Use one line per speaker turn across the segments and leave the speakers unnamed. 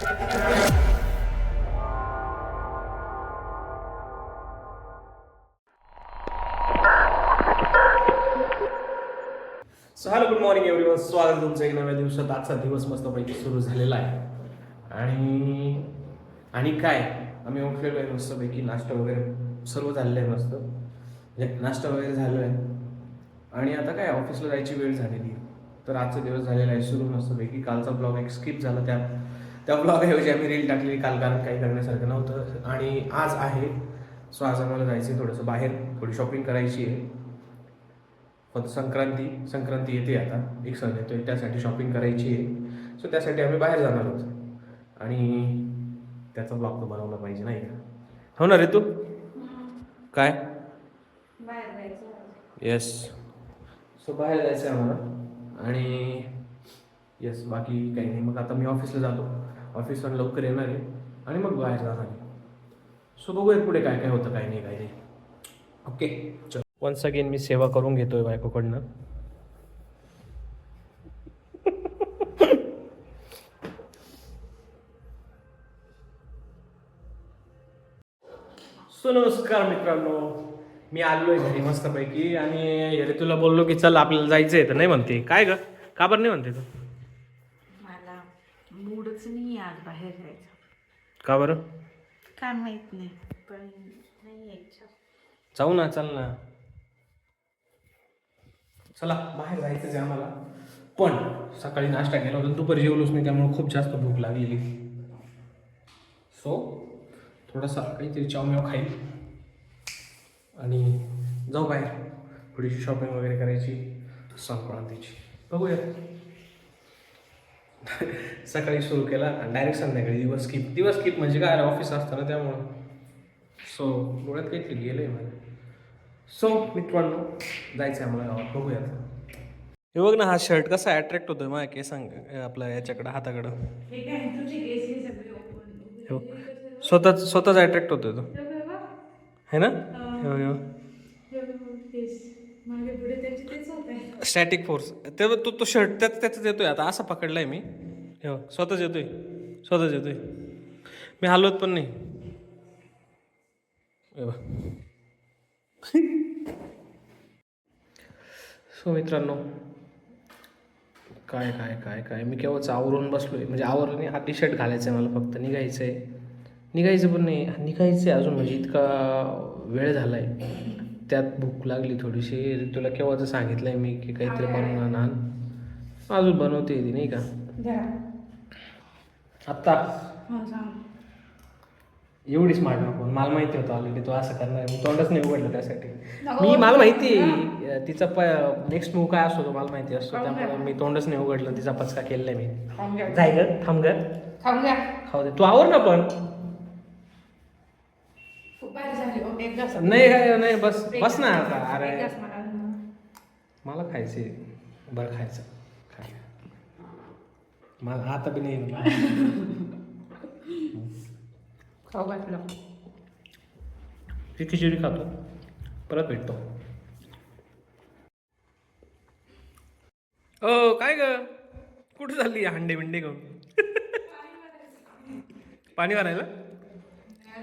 So hello good morning everyone स्वागत तुमचं एक नव्या दिवसात. आजचा दिवस मस्तपैकी सुरू झालेला आहे. आणि आणि काय? आम्ही उठलेलो आहे मस्तपैकी. नाश्ता वगैरे सर्व झालेलं आहे मस्त. म्हणजे नाश्ता वगैरे झालो आहे. आणि आता काय ऑफिसला जायची वेळ झालेली आहे. तर आजचा दिवस झालेला आहे सुरू मस्तपैकी. कालचा ब्लॉग एक स्किप झाला त्या त्या ब्लॉगऐवजी आम्ही रील टाकली काल कारण काही करण्यासारखं नव्हतं. आणि आज आहे. सो आज आम्हाला जायचं आहे थोडंसं बाहेर. थोडी शॉपिंग करायची आहे. फक्त संक्रांती संक्रांती येते आता. एक सण येतोय त्यासाठी शॉपिंग करायची आहे. सो त्यासाठी आम्ही बाहेर जाणार आहोत. आणि त्याचा ब्लॉग तो बनवला पाहिजे नाही का? हो ना रे तू काय?
बाहेर जायचं
येस सो बाहेर जायचं आहे आम्हाला. आणि येस बाकी काही नाही. मग आता मी ऑफिसला जातो. ऑफिसवर लवकर येणार आहे. आणि मग बाहेर जाणार आहे. सो बघूया पुढे काय काय होतं काय नाही काय नाही. ओके चल. वन्स अगेन मी सेवा करून घेतोय बायकोकडनं. सो नमस्कार मित्रांनो. मी आलोय घरी मस्तपैकी. आणि अरे तुला बोललो की चल आपल्याला जायचंय तर नाही म्हणते. काय ग? का बरं नाही म्हणते तू
मला मूडच नाही आहे आज बाहेर जायचं.
का बरं?
काय माहीत नाही पण नाही यायचं.
जाऊ ना चल ना. चला बाहेर जायचंच आहे आम्हाला. पण सकाळी नाश्ता केला होता दुपारी जेवलोच नाही त्यामुळे खूप जास्त भूक लागलेली. सो थोडासा काहीतरी चावम्याव खाईल आणि जाऊ बाहेर. थोडीशी शॉपिंग वगैरे करायची संक्रांतीची बघूया. सकाळी सुरू केला आणि डायरेक्ट संध्याकाळी दिवस स्किप दिवस स्किप म्हणजे काय? ऑफिस असतं ना त्यामुळं. सो डोळ्यात काहीतरी गेलं आहे माझ्या सो मित्रांनो जायचं आहे आम्हाला गावात. बघूया हे बघ ना हा शर्ट कसा अट्रॅक्ट होतोय माझ्या केसांग आपल्या याच्याकडं हाताकडं. स्वतःच स्वतःच अट्रॅक्ट होतोय तो.
हे
है ना? हे बघ, स्टॅटिक फोर्स ते तो तो शर्ट त्याच त्याच येतोय आता असा पकडलाय मी. हे स्वतःच येतोय. स्वतःच येतोय. मी हलवत पण नाही. सो मित्रांनो काय काय काय काय? मी केव्हाच आवरून बसलोय. म्हणजे आवरलं नाही हा टी शर्ट घालायचं आहे मला फक्त. निघायचं आहे निघायचं पण नाही. निघायचं आहे अजून. म्हणजे इतका वेळ झाला आहे त्यात भूक लागली थोडीशी. तुला केव्हाचं सांगितलं आहे मी की काहीतरी बनवून आण. अजून बनवते ती नाही का? आत्ता.
हा
एवढी स्मार्ट नको. मला माहिती होतं ऑलरेडी तो असं करणार. मी तोंडच नाही उघडलं त्यासाठी. मी मला माहिती आहे, तिचा प नेक्स्ट मूव काय असतो तो मला माहिती असतो. त्यामुळे. मी तोंडच नाही उघडलं. तिचा पचका केलेला मी. जाय ग. थांब ग. खाऊ दे. तू आवर ना पण
खूप घास
नाही काय नाही बस बस ना आता. अरे.
मला
मला खायचे बरं खायचं. खाय. मला आता बी नाही
खाऊ घातलं.
ती खिचडी खातो. परत भेटतो. ओ काय ग? कुठे चालली हांडे बिंडे घेऊन? पाणी भरायला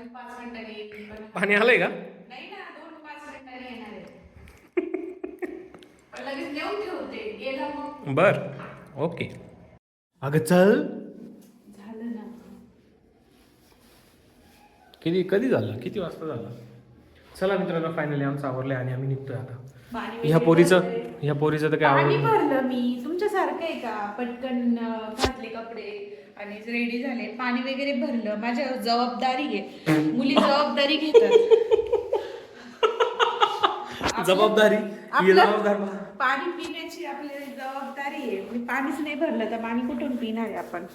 पाच मिनिटांनी येईल पण
आलंय का?
नाही ना दोन पाच मिनिटांनी येणार आहे पण लगेच नेऊन ठेवते गेला मग.
बर ओके. अगं चल.
झालं ना.
किती कधी झालं? किती वाजता झालं? चला मित्रांनो फायनली आमचं आवरलंय आणि आम्ही निघतोय आता.
पाणी
ह्या
वगैरे
पोरीचं
भरलंय.
ह्या पोरीचं तर काय
पाणी
आवडलं
भरलं मी. तुमच्यासारखं आहे का? पटकन अं, घातले कपडे. आणि रेडी झाले पाणी वगैरे भरलं माझ्या जबाबदारी आहे. मुली जबाबदारी घेतात.
जबाबदारी?
पाणी पिण्याची आपली जबाबदारी आहे. मी पाणीच नाही भरलं तर पाणी कुठून पिणार आहे आपण?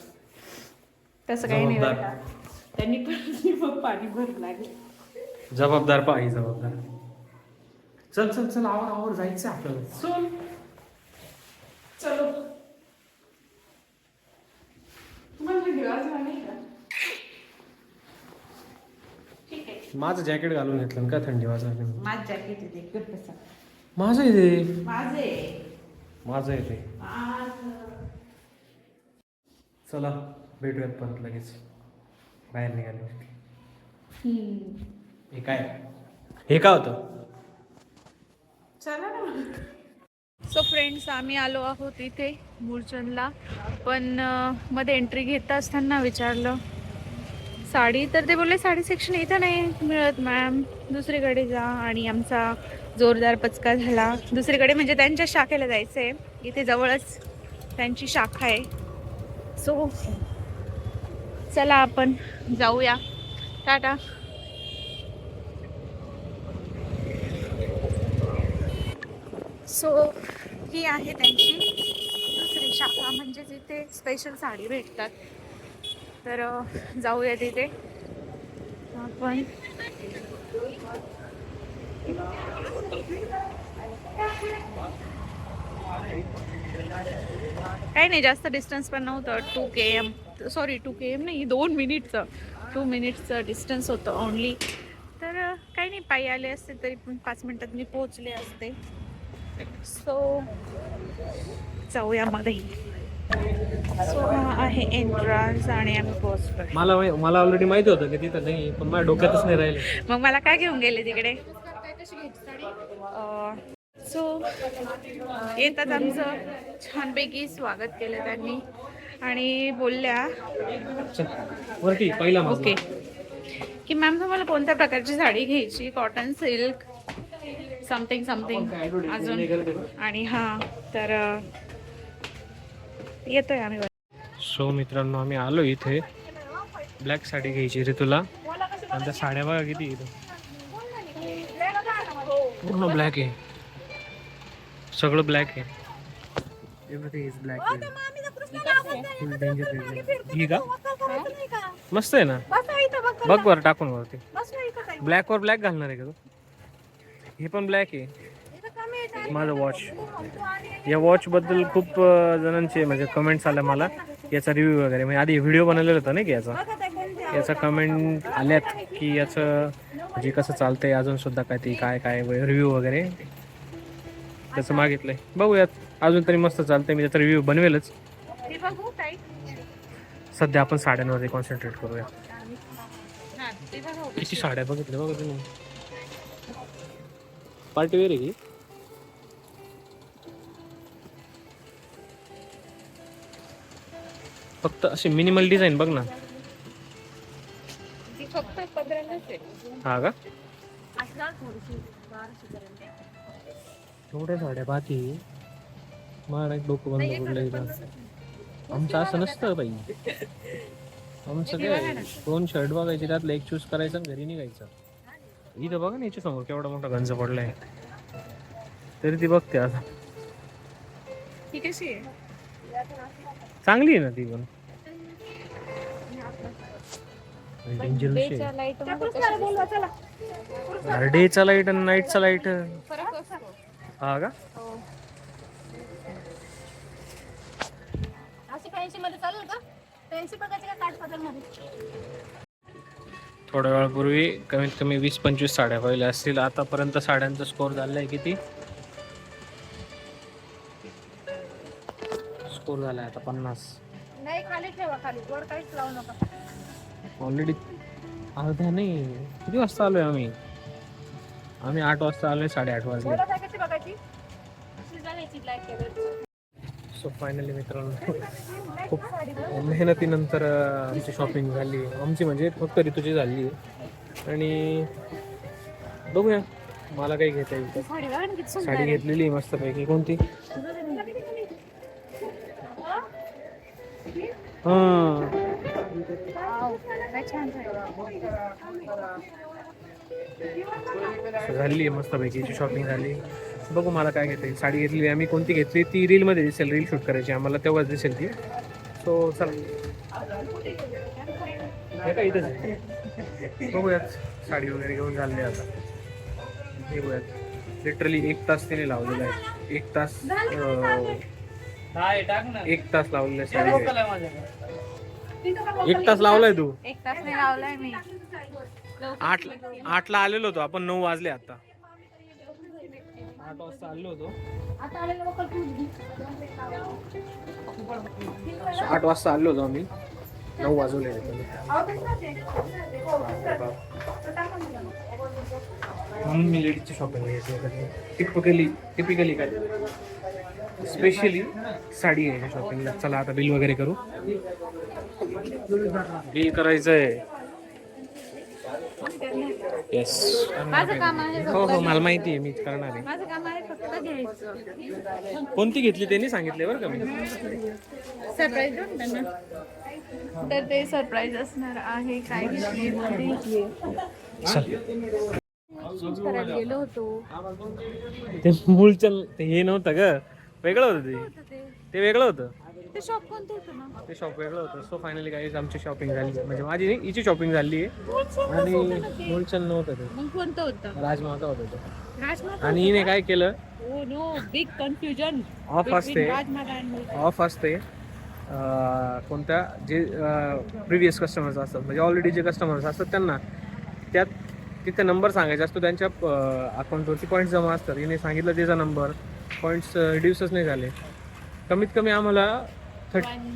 तसं काही नाही त्यांनी पण मग पाणी भरू लागले
जबाबदार पाही जबाबदार. चल चल चल आवर आवर जायचं आपल्याला.
चल. चलो तुम्हाला थंडी वाजवा नाही का ठीक आहे
माझं जॅकेट घालून घेतलं काय थंडी वाजणार
माझं जॅकेट आहे ते गप्प बसा.
माझं आहे ते.
माझं आहे.
माझं आहे ते.
माझं.
चला भेटूयात परत लगेच. बाहेर निघाले. हे काय? हे काय होतं?
चला ना सो फ्रेंड्स आम्ही आलो आहोत इथे मूळचंदला. पण मध्ये एंट्री घेता असताना विचारलं. साडी तर ते बोलले साडी सेक्शन इथं नाही मिळत मॅम दुसरीकडे जा. आणि आमचा जोरदार पचका झाला. दुसरीकडे म्हणजे त्यांच्या शाखेला जायचं आहे इथे जवळच त्यांची शाखा आहे. सो चला आपण जाऊया. टाटा. सो ही आहे त्यांची दुसरी शाखा म्हणजे जिथे स्पेशल साडी भेटतात. तर जाऊया तिथे. आपण. काही नाही जास्त डिस्टन्स पण नव्हतं. Two K M sorry two K M नाही दोन मिनिटचं टू मिनिट्सचं डिस्टन्स होतं ओनली तर काही नाही पायी आले असते तरी पण पाच मिनटात मी पोहोचले असते. सो जाऊया मध्ये सो हा आहे एंट्रन्स आणि आम्ही
मला माहि- मला ऑलरेडी माहिती होतं की तिथं नाही पण माझ्या डोक्यातच नाही राहिले.
मग मला काय घेऊन गेले तिकडे? सो येतात आमचं. छानपैकी स्वागत केलं त्यांनी. आणि बोलल्या.
चल वरती पहिला माझा.
ओके की मॅम तुम्हाला कोणत्या प्रकारची साडी घ्यायची? कॉटन सिल्क समथिंग समथिंग अजून. आणि हा तर येतोय आम्ही
सो मित्रांनो आम्ही आलो इथे. ब्लॅक साडी घ्यायची रे तुला. आणि त्या साड्या बघा किती इथं पूर्ण ब्लॅक आहे. सगळं ब्लॅक आहे. Everything is black full danger ही? का? मस्त आहे ना? बघ बरं टाकून वरती. ब्लॅक वर ब्लॅक घालणार आहे का तू? हे पण ब्लॅक आहे. माझं वॉच या वॉच बद्दल खूप जणांचे म्हणजे कमेंट्स आल्या मला. याचा रिव्ह्यू वगैरे. म्हणजे आधी व्हिडिओ बनवलेला होता ना की याचा? याचा कमेंट आल्यात की याचं म्हणजे कसं चालतंय अजून सुद्धा काय ते काय काय रिव्ह्यू वगैरे. त्याचं मागितलंय. बघूयात. अजून तरी मस्त चालतंय. मी त्याचा रिव्ह्यू बनवेलच.
ते बघू ताई
सध्या आपण साड्यांवरती कॉन्सन्ट्रेट करूया.
हा ते बघू.
किती साड्या बघितल्या बघा तुम्ही. पार्टी वेअर आहे की फक्त अशी मिनिमल डिझाईन बघ ना.
ती फक्त पंधरालाच आहे.
हा का?
असणार थोडीशी बाराशे पर्यंत.
एवढ्या साड्या पाहती. मला एक डोकं बंद पडलं आमचं असं नसतं बाई. आमचं काय दोन शर्ट बघायचे त्यातलं एक चूज करायचं आणि घरी निघायचं. इथं बघा ना याच्या समोर केवढा मोठा गंज पडलाय. तरी ती बघते आता.
ही कशी
चांगली आहे ना ती पण. डेंजर डेचा लाइट आणि नाईटचा लाइट
फरक असतो.
हा का?
अशी फॅन्सी मध्ये चालेल का? फॅन्सी बघायची का काठ पदरमध्ये?
थोड्या वेळापूर्वी कमीत कमी वीस पंचवीस साड्या पाहिल्या असतील. आतापर्यंत साड्यांचा स्कोर झालाय आहे किती? स्कोर झालाय आता पन्नास.
नाही खाली ठेवा खाली. वर काहीच लावू नका.
ऑलरेडी अर्ध्या नाही. किती वाजता आलोय आम्ही? आम्ही आठ वाजता आलोय साडेआठ वाजले. सो फायनली मित्रांनो खूप मेहनतीनंतर आमची शॉपिंग झाली. आमची म्हणजे फक्त ऋतूची झाली. आणि बघूया मला काही घेता येईल.
साडी
घेतलेली आहे मस्तपैकी. कोणती? हा. झाली आहे मस्तपैकी. शॉपिंग झाली. बघू मला काय घेता येईल. साडी घेतली आम्ही कोणती घेतली? ती रीलमध्ये दिसेल रील शूट करायची आम्हाला तेव्हाच दिसेल ती. सो चला. हे काय इथंच बघूयात. साडी वगैरे घेऊन झाले आता. बघूयात. लिटरली एक तास तिने लावलेला आहे. एक तास एक तास लावलेला आहे साडी. एक तास लावलाय तू.
एक तास नाही लावलाय मी.
आठ आठला आलेलो होतो. आपण नऊ वाजले आता. आठ वाजता आलेलो होतो. आठ वाजता आलो होतो आम्ही. नऊ वाजवले म्हणून मी लेडीजची शॉपिंग घ्यायची टिपिकली टिपिकली काय? स्पेशली साडी आहे शॉपिंगला चला आता बिल वगैरे करू. बिल करायचंय. येस
माझं काम आहे
हो हो मला माहिती आहे मीच करणार आहे.
माझं काम आहे फक्त घ्यायचं.
कोणती घेतली त्यांनी सांगितले बरं का? मी
सरप्राईज ना. तर ते सरप्राईज असणार आहे काय घेतली
चल.
करायला गेलो होतो.
ते मूळचं ते हे नव्हतं ग. वेगळं होतं ते.
ते
वेगळं होतं.
शॉप कोणतं होतं ना
ते शॉप वेगळं होतं. सो फायनली काही आमची शॉपिंग झाली. म्हणजे माझी नाही, हिची शॉपिंग झाली आहे. आणि मूळचंद नव्हतं ते.
मग कोणतं होतं?
राजमाता होतं ते.
राजमाता
आणि हिने काय केलं?
Oh no big confusion
of असते.
राजमाता
ऑफ असते. अं, कोणत्या? जे प्रिव्हियस कस्टमर्स असतात. म्हणजे ऑलरेडी जे कस्टमर्स असतात त्यांना. त्यात तिथे नंबर सांगायचा असतो. त्यांच्या अकाउंटवरती पॉईंट्स जमा असतात. हिने सांगितलं त्याचा नंबर पॉईंट्स रिड्यूसच नाही झाले. कमीत कमी आम्हाला thirty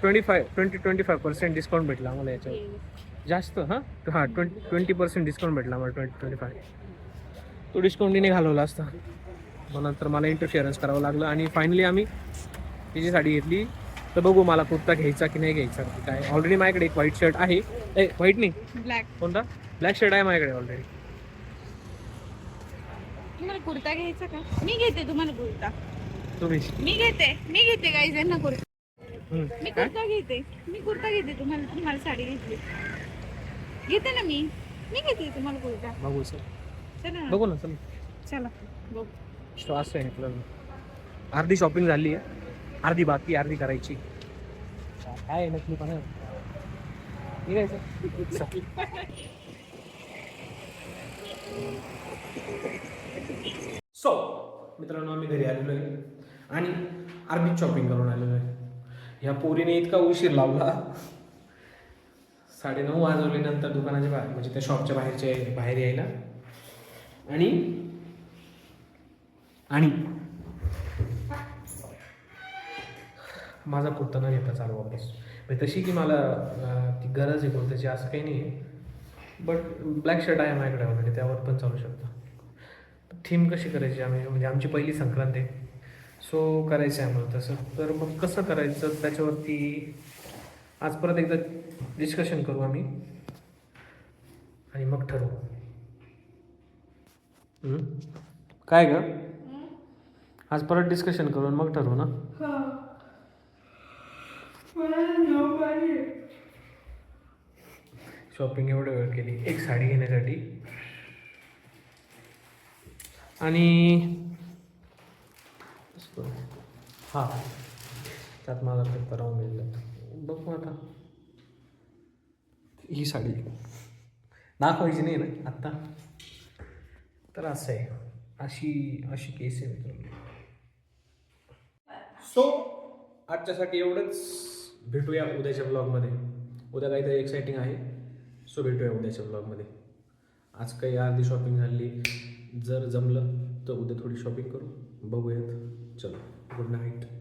twenty five twenty twenty five percent discount भेटला आम्हाला याच्यावर. जास्त हां? हां ट्वेंटी ट्वेंटी पर्सेंट डिस्काउंट भेटला आम्हाला ट्वेंटी ट्वेंटी फाय तो डिस्काउंट तिने घालवला असता. मग नंतर मला इंटरफिअरन्स करावं लागलं आणि फायनली आम्ही जी साडी घेतली तर बघू मला कुर्ता घ्यायचा की नाही घ्यायचा. काय ऑलरेडी माझ्याकडे एक व्हाईट शर्ट आहे. ए व्हाईट नाही?
ब्लॅक
कोणता? ब्लॅक शर्ट आहे माझ्याकडे ऑलरेडी
तुम्हाला कुर्ता घ्यायचा का? मी घेते तुम्हाला कुर्ता.
तुम्ही?
मी घेते मी घेते काही जण कुर्ता. मी कुर्ता घेते. मी कुर्ता घेते तुम्हाला. तुम्हाला साडी घेतली. घेते ना मी. मी घेते तुम्हाला कुर्ता.
बघू सर
चला ना.
बघू ना चल.
चला. बघ.
श्वास आहे म्हटलं अर्धी शॉपिंग झाली आहे. अर्धी बाकी अर्धी करायची. काय आहे नकली पण सो मित्रांनो आम्ही घरी आलेलो आहे. आणि अर्धी शॉपिंग करून आलेलो आहे. ह्या पोरीने इतका उशीर लावला. साडेनऊ वाजवल्यानंतर दुकानाच्या बाहेर म्हणजे त्या शॉपच्या बाहेरच्या बाहेर यायला. आणि आणि माझा कुर्ता न घेता चालू वापस म्हणजे तशी की मला ती गरज आहे कुर्त्याची असं काही नाही आहे बट ब्लॅक शर्ट आहे माझ्याकडे ऑलरेडी त्यावर पण चालू शकतं. थीम कशी करायची आम्ही? म्हणजे आमची पहिली संक्रांत आहे. सो करायचं आहे आम्हाला तसं. तर मग कसं करायचं? त्याच्यावरती आज परत एकदा डिस्कशन करू आम्ही. आणि मग ठरवू? काय ग? आज परत डिस्कशन करून मग ठरवू ना? शॉपिंग एवढं वेळ केली. एक साडी घेण्यासाठी. आणि हां. त्यात मला पेपर राहून गेलेलं बघू मग आता. ही साडी. दाखवायची नाही ना आत्ता. तर असं आहे. अशी अशी केस आहे मित्रांनो. सो आजच्यासाठी एवढंच. भेटूया उद्याच्या ब्लॉगमध्ये उद्या काहीतरी एक्सायटिंग आहे. सो भेटूया उद्याच्या ब्लॉगमध्ये आज काही अर्धी शॉपिंग झाली. जर जमलं तर उद्या थोडी शॉपिंग करू. बघूयात. चलो. Good night